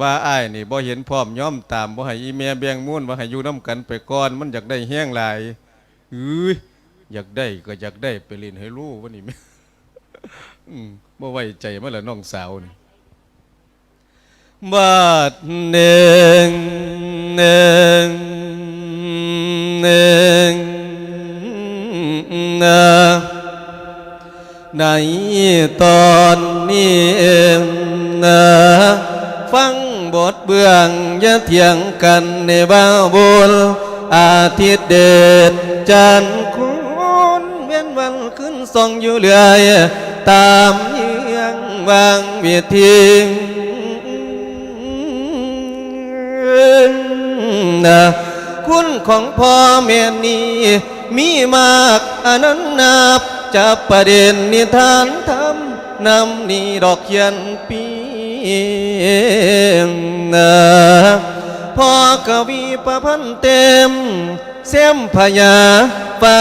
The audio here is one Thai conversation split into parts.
ว่าอ้ายนี่บ่เห็นพร้อมย่อมตามบ่ให้อีแม่แบ่งมูลว่ให้อยู่นํกันไปก่อนมันอยากได้แห้งหลายเอ้ยอยากได้ก็อยากได้ไปเล่นให้รู้ว่านี่แม่อืมบ่ไว้ใจมันละน้องสาวนี่บาทหนึ่งหนึ่งหนึ่งนะในตอนนี้เองนะ ฟังบทเบื้องย่าเถียงกันในบ้าบุญอาทิตย์เดชจันคุณเวียนวันขึ้นส่องอยู่เรื่อยตามเยียงวางเวียทีนะคุณของพ่อแม่นี้มีมากอนันนับจะประเด็นนิทานทำนำนี่ดอกเขียนปี นะพ่อกวีประพันเต็ม เสียมพญาฟ้า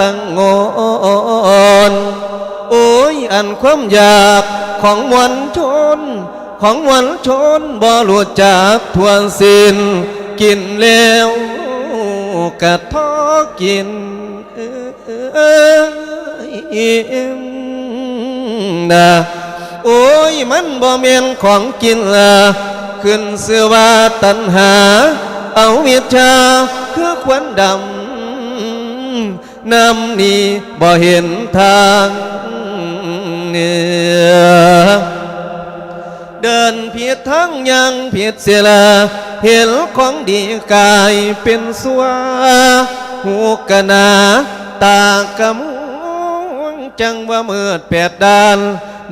ตั้งงอนโอ้ยอันความอยากของมวลชน ของมวลชนบ่รู้จักทวนสิ้นกินแล้วกะท้อกินเอ้ยนะ โอ้ยมันบ่เมียนของกินละขึ้นเสือว่าตัณหา เอาวิชาคือควันดำน้ำนี่บ่เห็นทางเนี่ยเดินผิดทั้งยังผิดเสียละเห็นของดีกายเป็นสัวหูกะนาตากะมุงจังว่าเมืดแปดดาน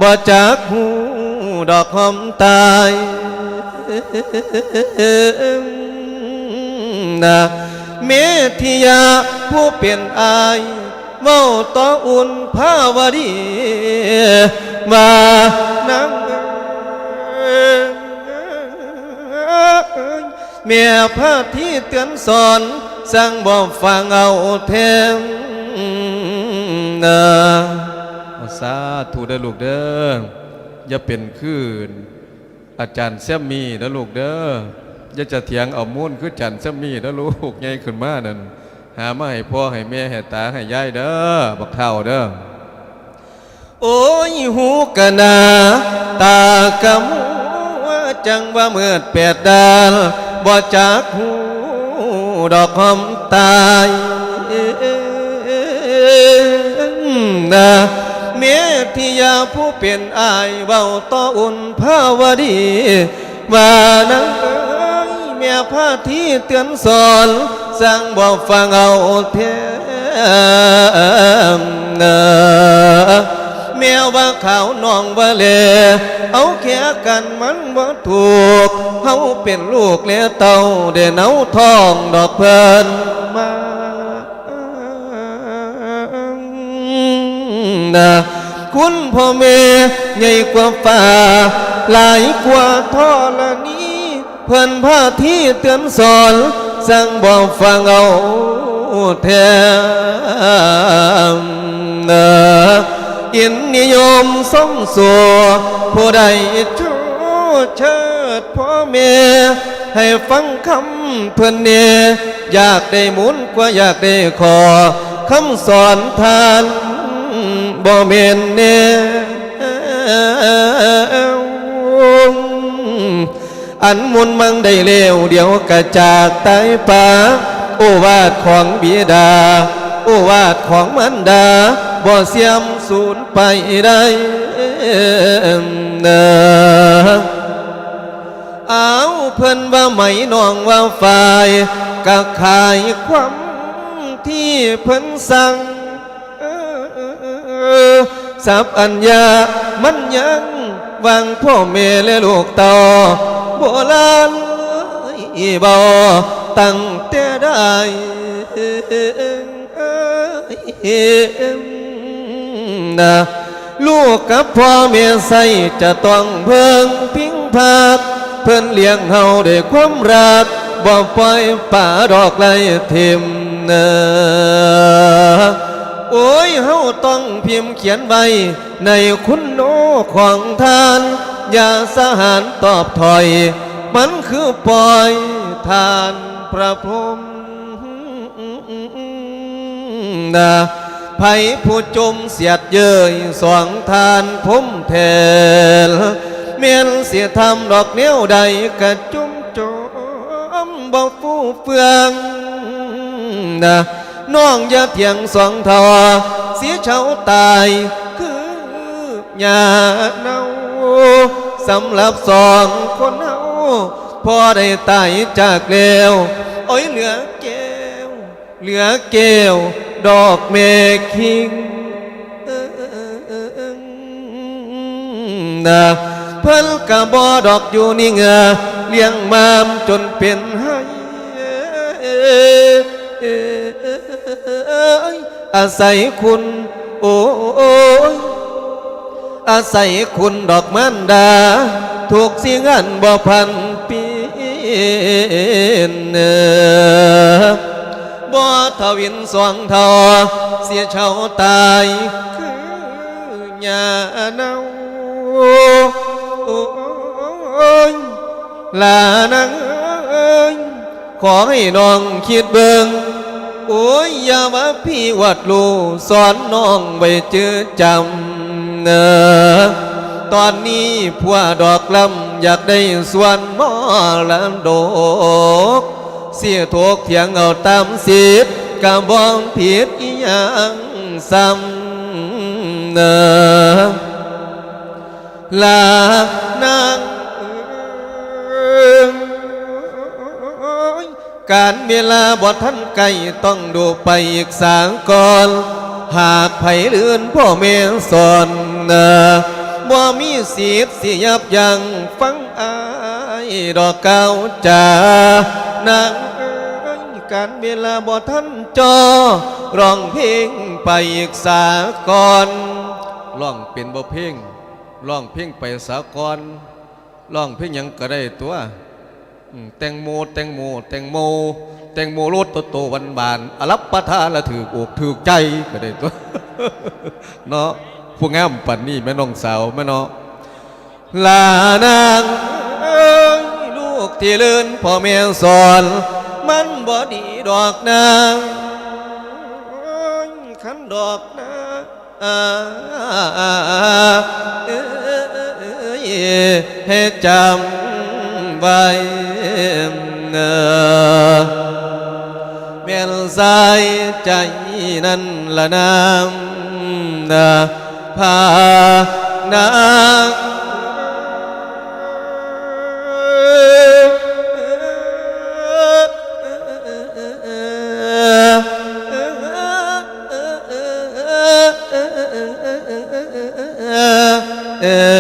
บ่จักหูดอกหอมตายนะเมธิยาผู้เป็นอายเมาต่ออุ่นภาวดีมานังเมียพระที่เตือนสอนสั่งบอกฟังเอาเทมนะเอา สาธุเด้อลูกเด้ออย่าเป็นคืนอาจารย์เสี่ยมีนะลูกเด้ออย่าจะเถียงเอามุ่นคือจันเสี่ยมีนะลูกใหญ่ขึ้นมานั่นหามาให้พ่อให้แม่ให้ตาให้ยายเด้อบักเท่าเด้อโอ้ยหูกะนาตากะมัวจังว่าเมื่อแปดดานบ่จักหูดอกหอมตายนะ เมียที่ยาผู้เป็นอายเบาต่ออุ่นภาวดีว่านังเมียพาที่เตือนสอนสั่งบอกฟังเอาเทมนะแมวว่าขาวนองว่าเลเอาแค่กันมันบ่ถูกเฮาเป็นลูกและเต่าเดนเอาทองดอกเพลินมานะ คุณพ่อแม่ใหญ่กว่าฟ้าหลายกว่าท่อละนี้เพิ่นพาที่เตือนสอนสั่งบอกฟังเอาแทมนอินนิยมสมสัวผู้ใดชูเชิดพ่อแม่ให้ฟังคำเพื่อนเนอยากได้หมุนกว่าอยากได้ขอคำสอนทาน บ่เมนเนอันมุนมังได้เร็วเดี๋ยวกระจากตายปาโอวาทของบิดา โอวาทของมันดาบ่เสียมสูญไปได้เนอเอาเพิ่นว่าไหมน้องว่าฝ่ายกะขายความที่เพิ่นสั่ง สับอัญญามันยังวางพ่อแม่และลูกต่อโบราณบ่ตั้งแต่ได้นะลูกกับพ่อเมียใส่จะต้องเพิ่งพิงพาดเพื่นเลี้ยงเฮาด้วยความรักบ่ปล่อยป่าดอกไรทิมนะ โอ้ยเฮาต้องพิมพ์เขียนไว้ในคุณโนของทาน อย่าสหารตอบถอย มันคือปล่อยทานพระพรหมนะไผผู้จมเสียดเย้ยสวงทานผมแทนเมียนเสียทำดอกเนี้ยวใดกระจุมจมบ่ฟูเฟืองนะ น้องอย่าเถียงสองทอเสียเฉาตายคือหยาเนาสำหรับสองคนเฮาพอได้ตายจากแล้วโอ้ยเหลือแก้ว เหลือแก้ว ดอกเมฆคิงนะเพิ่นกะบอดอกอยู่นี่เงาเลี้ยงมามจนเป็นให้ อาศัยคุณ โอ้ยอาศัยคุณดอกมันดา ถูกสิงันบ่พันปีนบ่ทวินสวงทอ เสียเชาตาย คือหญ้าเนาโอ้ยลานางเอ้ยขอให้น้องคิดเบิง โอ้ยอย่ามาพี่วัดลูสอนน้องไว้เจอจำเนอตอนนี้ผัวดอกลำอยากได้ส่วนหมอลำดก เสียทกเถียงเอาตามสิทธิ์กะบองผิดอีหยังซ้ำเนอลานางเอ้ย การเวลาบ่ทันไกลต้องดูไปอีกสางก่อน หากไผเลื่อนพ่อแม่สอนนะบ่มีสิทธิ์สิยับยั้งฟังอายดอกเก้าจานางการเวลาบ่ทันจอร้องเพลงไปอีกสากอนร้องเป็นบ่เพลงร้องเพลงไปสากอนร้องเพลงยังก็ได้ตัว แตงโมแตงโมแตงโม แตงโมรสโตโตวันบานอรับประทานละถืออกถือใจก็ได้ตัวเนาะผู้งามปันนี่แม่น้องสาวแม่เนาะลานางเอ้ยลูกที่เลื่นพ่อแม่สอน มันบ่ดีดอกนางขันดอกนางเอ้ยให้จำไว้เนอเมียนสายใจนั้นละน้ำ นาพานางเอง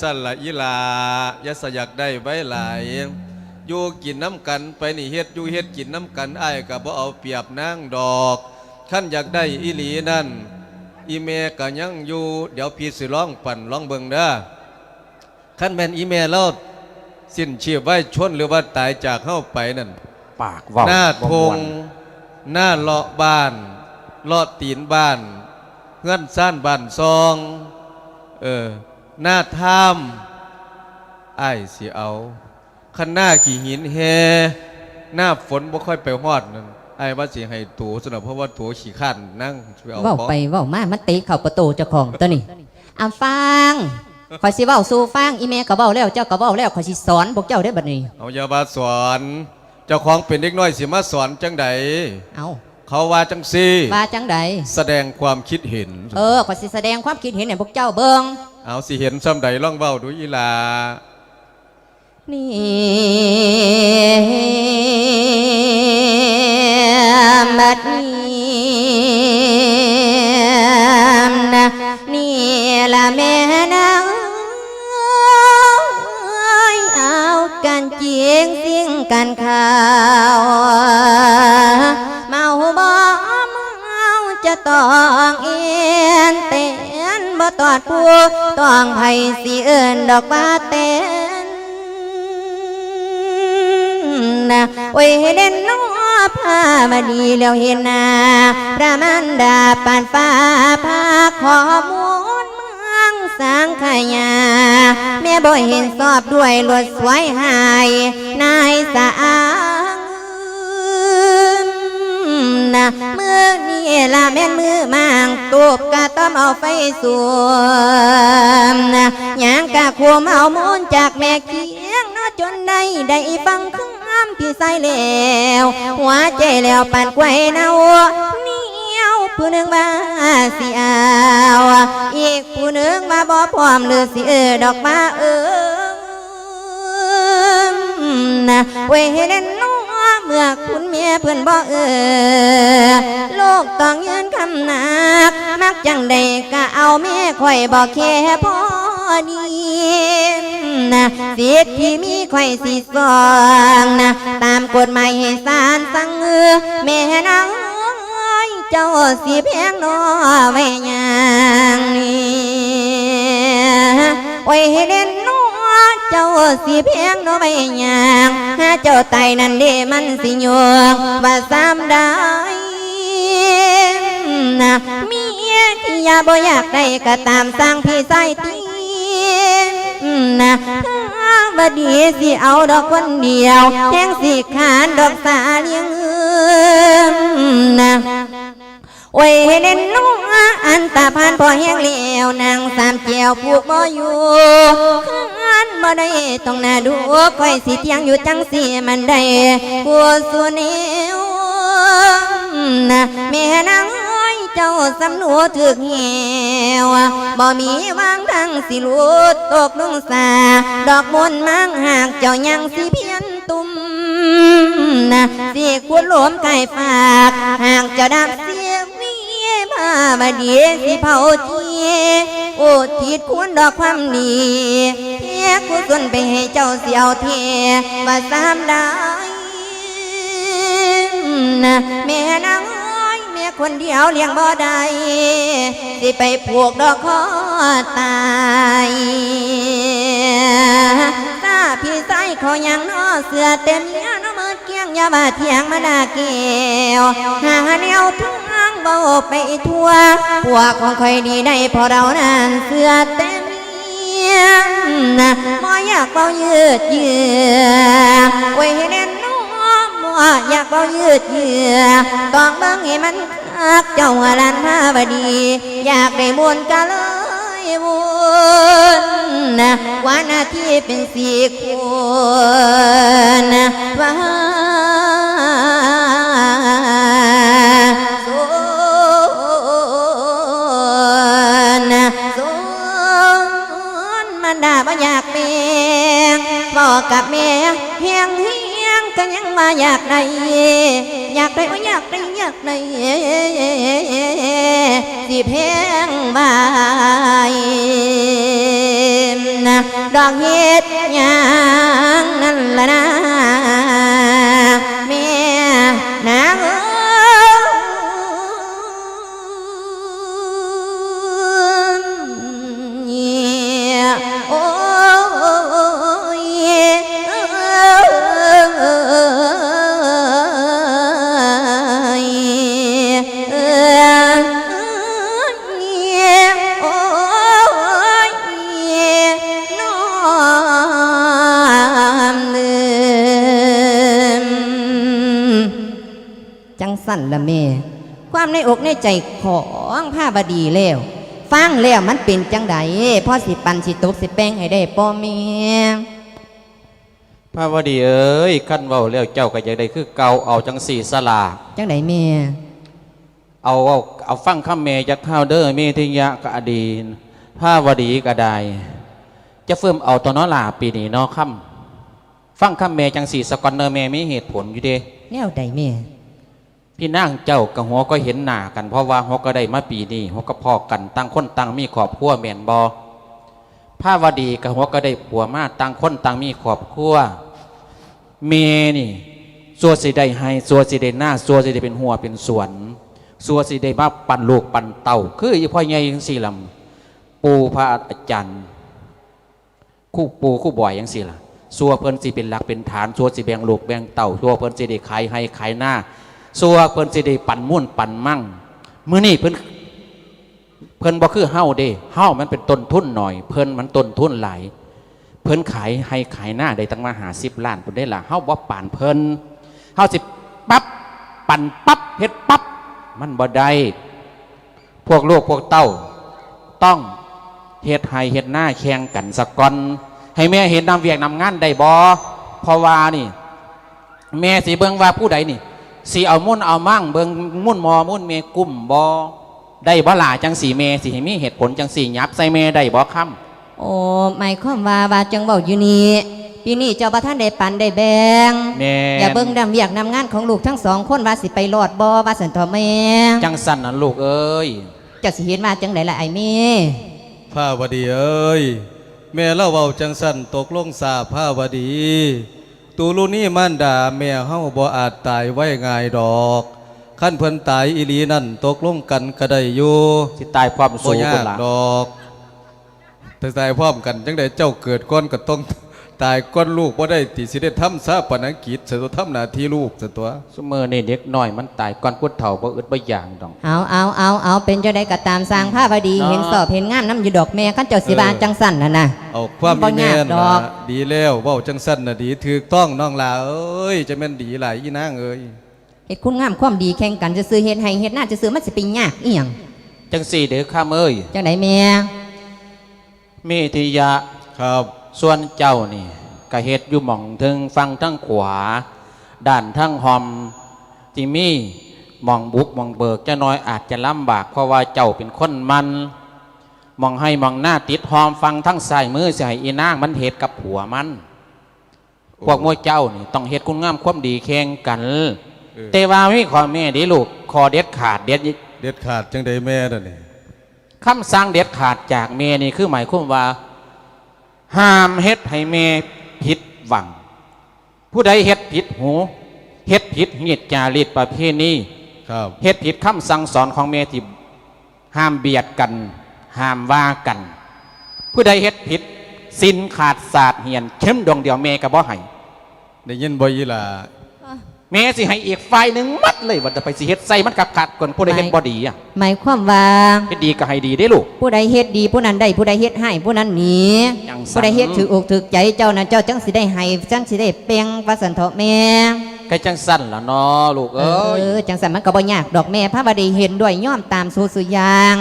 สันละอีหลายะสอยากได้ไว้หลายอยู่กินน้ำกันไปนี่เฮ็ดอยู่เฮ็ดกินน้ำกันอ้ายก็บ่เอาเปรียบนางดอกขั้นอยากได้อีหลีนั่นอีเมก็ยังอยู่เดี๋ยวพี่สิร้องปั่นร้องเบิงเด้อขั้นแม่นอีเมแล้วสิ้นชีพไว้ชนหรือว่าตายจากเข้าไปนั่นปากเว้าหน้าบ่ทม่งวนหน้าเลาะบ้านเลาะตีนบ้านเงื่อนซ่านบ้านซอง เออ หน้าถ้ำไอ้ายสิเอาขันหน้าขี่หินแฮหน้าฝนบ่ค่อยไปฮอดนั่นไอ้ายว่าสิให้ตัวสนบเพราะว่าตัวขี่ขันนั่งช่วยเอาเว้าของไปเว้ามามันตีเข้าประตูเจ้าของตัวนี้อ่าฟังขอยสิเว้าสู่ฟังอีเมก็เว้าแล้วเจ้าก็เว้าแล้วขอยสิสอนพวกเจ้าได้อบัดนี้ เอาอย่ามาสอน เจ้าของเป็นเด็กน้อยสิมาสอนจังใดเอาเขาว่าจังซี่ว่าจังใดแสดงความคิดเห็น เออขอยสิแสดงความคิดเห็นให้พวกเจ้าเบิ่ง เอาสิเห็นซ้ำใดล่องเบ้าดูอีหลานี่บัดนี้นะนี่ละแม่นางเอากันเจียงสิ่งกันข่าวเมาบ่เมาจะต้องเอียนเต้น บ่ตอดผู้ต้องให้สิเอิ้นดอกว่าเต้นนะโอ้ยเด่นน้อพามาดีแล้วเห็นนาพระมันดาปานฟ้าพาขอมูลเมืองสางขยา แม่บ่เห็นสอบด้วยรถสวยหาย นายสะอา ละแม่นมือมางตูบกะต้อมเอาไฟสวมนะหยังกะควมเอามูลจากแม่เคียงนอจนได้ได้ฟังคำพี่ใส่แล้วหัวใจแล้วปันไกวเนาเนียวผู้หนึ่งมาสิเอาอีกผู้หนึ่งมาบ่พร้อมหรือสิเออดอกมาเออนะเว้ยเด่นน เมื่อคุณเมียเพื่อนบ่เออโลกต้องยืนคำหนัก มักจังใดก็เอาแม่ข่อยบอกแค่พอดีนะสิทธิ์ที่มีข่อยสิสองนะตามกฎหมายให้ศาลสั่งเออแม่นางเจ้าสิแพงนอไว้หยังนี่โอ้เด่นนอเจ้าสิแพงนอไว้หยัง เจ้าไตนั่นเดมันสิโยงว่าซ้ำได้นะมียที่ยาบ่อยากได้ก็ตามสร้างพี่ใส่ตีนะถ้าบดีสิเอาดอกคนเดียวแทงสิขานดอกสาเลี้ยงเอิมนะ โอ้ยเด่นน้องอันตาพานพอแห้งเลี้ยวนางสามเจียวผูกบ่อยู่ขันบ่ได้ต้องน้าดูคอยสิเที่ยงอยู่จังสิมันได้กูสุนิวนะแม่นางเอ้ยเจ้าสำนัวถึกเหวบ่มีวางทางสิลุดตกลงสา ดอกมนมังหากเจ้ายังสิเพียนตุ่มนะสิควรหลวมไก่ฝาก หากเจ้าดับเสียว บาดีสิเผาทีโอทิดควรดอกความดีเพียกุศลไปให้เจ้าเสียวเทว่าสามได้นะแม่นางเอ้ยแม่คนเดียวเลี้ยงบ่ได้สิไปผูกดอกคอตายตาพี่ใส่ขอยังนอเสือเต็มเมียน้อมือเกี้ยงยาบาเถียงมาดาเกลวหาแนวทาง เบาไปทั่ว พวกของคอยดีได้พอเรานั้นเสือเต็มเมียนะบ่อยากเบายืดเยื้อไว้ให้แน่นน้อมัวอยากเบายืดเยื้อต้องเบิ่งให้มันคักเจ้าว่าลันมาบดี อยากได้บุญก็เลยบุญนะว่าหน้าที่เป็นสี่คนนะว่า กับแม่เฮียงเฮียงก็ยังมาอยากได้อยากได้โอ้อยากได้อยากได้สิเพงบายนะดอกเฮ็ดยังนั่นละนะ ในอกในใจของผ้าบดีแล้วฟังแล้วมันเป็นจังใดพ่อสิปันสิตบสิแป้งให้ได้ป้อแม่พระวดีเอ้ยขั้นเว้าแล้วเจ้าก็จะได้คือเก่าเอาจังสี่สลากจังใดแม่เอาเอาเอาฟังคำเมจากเท้าเด้อเมทิยะกะอดีนพระวดีกะไดจะเฟิ่มเอาตอนนอลาปีนี้เนาะคำฟังคำเมจังสี่สกอนเนอร์เมมีเหตุผลอยู่เด้แนวใดแม่ พี่นางเจ้ากับหัวก็เห็นหน้ากันเพราะว่าหัวก็ได้มาปีนี้หัวก็พอกันตั้งคนตั้งมีขอบครัวแมนบอพระวดีกับหัวก็ได้ผัวมาตั้งคนตั้งมีขอบครัวเมนี่สัวสิได้ให้สัวสิได้หน้าสัวสิได้เป็นหัวเป็นสวนสัวสิได้มาปั่นลูกปั่นเต่าคืออีพ่อใหญ่ยังสี่ลำปูพระอาจารย์คู่ปูคู่บ่อยยังสี่ล่ะสัวเพิ่นสิเป็นหลักเป็นฐานสัวสิแบ่งลูกแบ่งเต่าสัวเพิ่นสิได้ขายให้ขายหน้า สัวเพิ่นสิได้ปั่นม่วนปั่นมั่งมื้อนี้เพิ่นเพิ่นบ่คือเฮาเด้เฮามันเป็นต้นทุนหน่อย เพิ่นมันต้นทุนหลายเพิ่นขายให้ขายหน้าได้ตั้งมาหาสิบล้านพุ่นได้ล่ะเฮาบ่ป่านเพิ่นเฮาสิปั๊บปั่นปั๊บเฮ็ดปั๊บมันบ่ได้พวกลูกพวกเต้าต้องเฮ็ดให้เฮ็ดหน้าแข่งกันสะก่อนให้แม่เห็นนำเวียกนำงานได้บ่เพราะว่านี่ แม่สิเบิ่งว่าผู้ใดนี่ สิเอามุ่นเอามั่งเบิ่งมุ่นมอมุ่นเมกุ้มบ่ได้บ่ล่ะจังสีแม่สิให้มีเหตุผลจังสียับใส่แม่ได้บ่ค่ำโอ้หมายความว่าว่าจังเว้าอยู่นี่ปีนี้เจ้าบ่ท่านได้ปันได้แบ่งแม่อย่าเบิ่งดำเวียกนำงานของลูกทั้งสองคนว่าสิไปรอดบ่ว่าสันทอแม่จังสันนะลูกเอ้ยเจ้าสิเห็นว่าจังไดล่ะไอ้แม่ผ้าวดีเอ้ยแม่เล่าเว้าจังสั่นตกลงสาผ้าวดี ตูลูนี่มานดาแม่เฮาบ่อาจตายไว้ง่ายดอกขั้นเพิ่นตายอีหลีนั่นตกลงกันก็ได้อยู่สิตายความบ่สูงยาพุ่กนล่ะดอกแต่ตายพร้อมกันจังไดเจ้าเกิดก่อนก็ต้อง ตายก่อนลูกบ่ได้ติสิได้ทำซาปนกิจสตัวทำหน้าที่ลูกซะตัวซุมื้อนี่เด็กน้อยมันตายก่อนพุทธเฒ่าบ่อึดบ่อย่างดอกเอาเอาเอาเอาเป็นเจ้าได้ก็ตามสร้างภาพดีเนาะเห็นสอบเห็นงามน้ำอยู่ดอกแม่ขั้นเจ้าสิบาจังสั่นน่ะนะเอาความบ่ดีแม่ยากนดล่ะอกดีแล้วเว้าจังสั่นน่ะดีถูกต้องน้องลาเอ้ยจะแม่นดีหลายอีนางเอ้ยเฮ็ดคุณงามความดีแข่งกันจะซื้อเฮ็ดให้เฮ็ดหน้าจะซื้อมันสิเป็นยากอีหยังจังสี่เด้อข้ามเอ้ยจังไดแม่เมธิยะครับ ส่วนเจ้านี่ก็เฮ็ดอยู่หม่องถึงฟังทั้งขวา ด้านทั้งหอมจิมี่หมองบุกหมองเบิกจะน้อยอาจจะลำบาก เพราะว่าเจ้าเป็นคนมันหมองให้หมองหน้าติดหอมฟังทั้งสายมือสิให้อีนางมันเฮ็ดกับผัวมัน พวกมวยเจ้านี่ต้องเฮ็ดคุณงามความดีแข่งกันเออแต่ว่าไม่ขอแม่เดิลูกขอเด็ดขาดเด็ดเด็ดขาดจังไดแม่น่ะนี่คำสั่งเด็ดขาดจากเมนี่คือหมายความว่า ห้ามเฮ็ดให้เมผิดหวัง ผู้ใดเฮ็ดผิดหูเฮ็ดผิดเหตุจารีตประเพณีครับเฮ็ดผิดคำสั่งสอนของเมที่ห้ามเบียดกัน ห้ามว่ากัน ผู้ใดเฮ็ดผิดสินขาดศาสตร์เหียนเข้มดวงเดียวเมก็บ่ให้ได้ยินบ่ยีหล่ะ เมสิให้อีกฝ่ายหนึ่งมัดเลยว่าจะไปสิเฮ็ดใส่มันกักกัดก่อนผู้ใดเฮ็ดบ่ดีอะหมายความว่าเฮ็ดดีก็ให้ดีได้ลูกผู้ใดเฮ็ดดีผู้นั้นได้ผู้ใดเฮ็ดให้ผู้นั้นหนีจังสันผู้ใดเฮ็ดถืออกถือใจเจ้านั้นเจ้าจังสิได้ให้จังสิได้เปลียงว่าสันเถาะแม่ก็จังสั้นล่ะเนาะลูกเอเอ้ยอจังสันมันก็บ่ยากดอกแม่พระบดีเห็นด้วยย่อมตามสู่สุอยาง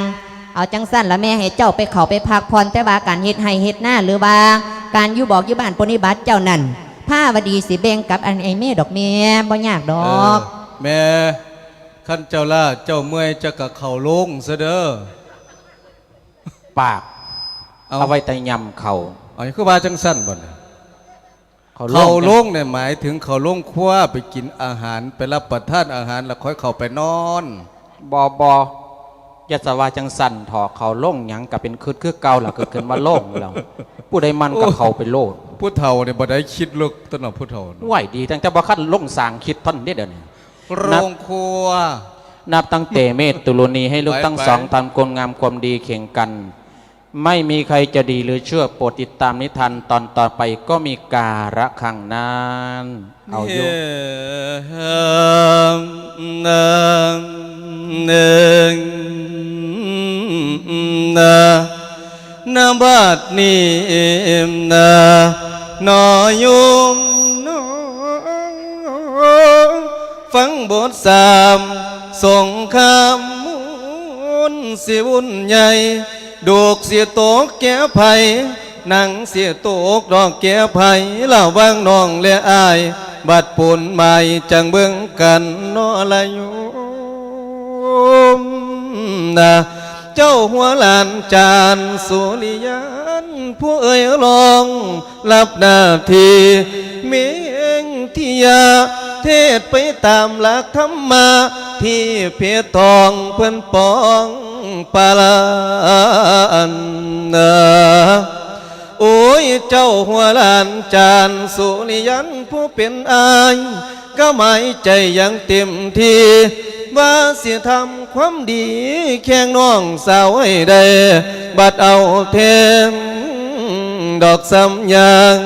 เอาจังสันละแม่ให้เจ้าไปเขาไปพักผ่อนแต่ว่าการเฮ็ดให้เฮ็ดหน้าหรือว่าการอยู่บอกอยู่บ้านปฏิบัติเจ้านั่น พระบดีสิแบ่งกับอันไอ้แม่ดอกแม่บ่ยากดเอออกแม่ขั้นเจ้าล่าเจ้าเมื่อยจะกะเข้าลงซะเด้อ ปาก เอา เอาไว้แต่ยำเขาเอาคือว่าจังสั่นบ่น่ะเขาเข้าลลงเนี่ยหมายถึงเข้าลงครัวไปกินอาหารไปรับประทานอาหารแล้วค่อยเข้าไปนอน บอบออยาสว่าจังสั่นถอเขาลงหยังกับเป็นคืดคือเก่าหล่ะเกิดขึ้นมาโล่งแล้ว ผู้ใดมันกับเขาไปโลด ผู้เฒ่าเนี่ยบ่ได้คิดลึกต้นเอาผู้เฒ่าเนาะไหวดีตั้งแต่บ่คันลงสร้างคิดท่อนนี้เดี๋ยวนี้โรงครัว นับตั้งแต่เมตตุลนีให้ลูกไปทั้งไปสองทำกลงามความดีเข่งกัน ไม่มีใครจะดีหรือเชื่อโปรดติดตามนิทานตอนต่อไปก็มีการะขังนานเอาอยู่หนึ่งหนึ่ง นาบัดนี้นะนอยุมนอฟังบทสามส่งครามมุนสิวุ่นใหญ่ดูกเสียโตกแก่ไผ่นังเสียโตกดอกแก่ไผ่ละวางน้องและอาย บัดปุ่นใหม่จังเบิ่งกันนอละอยุมนะ เจ้าหัวหลานจานสุริยัน ผู้เอ่ยลองรับหน้าที่เมงที่ยา เทศไปตามหลักธรรมะที่เพชรทองเพื่อนปองปาลานนะโอ้ยเจ้าหัวหลานจานสุริยันผู้เป็นอาย ก็หมายใจอยังเต็มที่ ว่าเสียทำความดีแข่งน้องสาวให้ได้บัดเอาเทมดอกสำยาง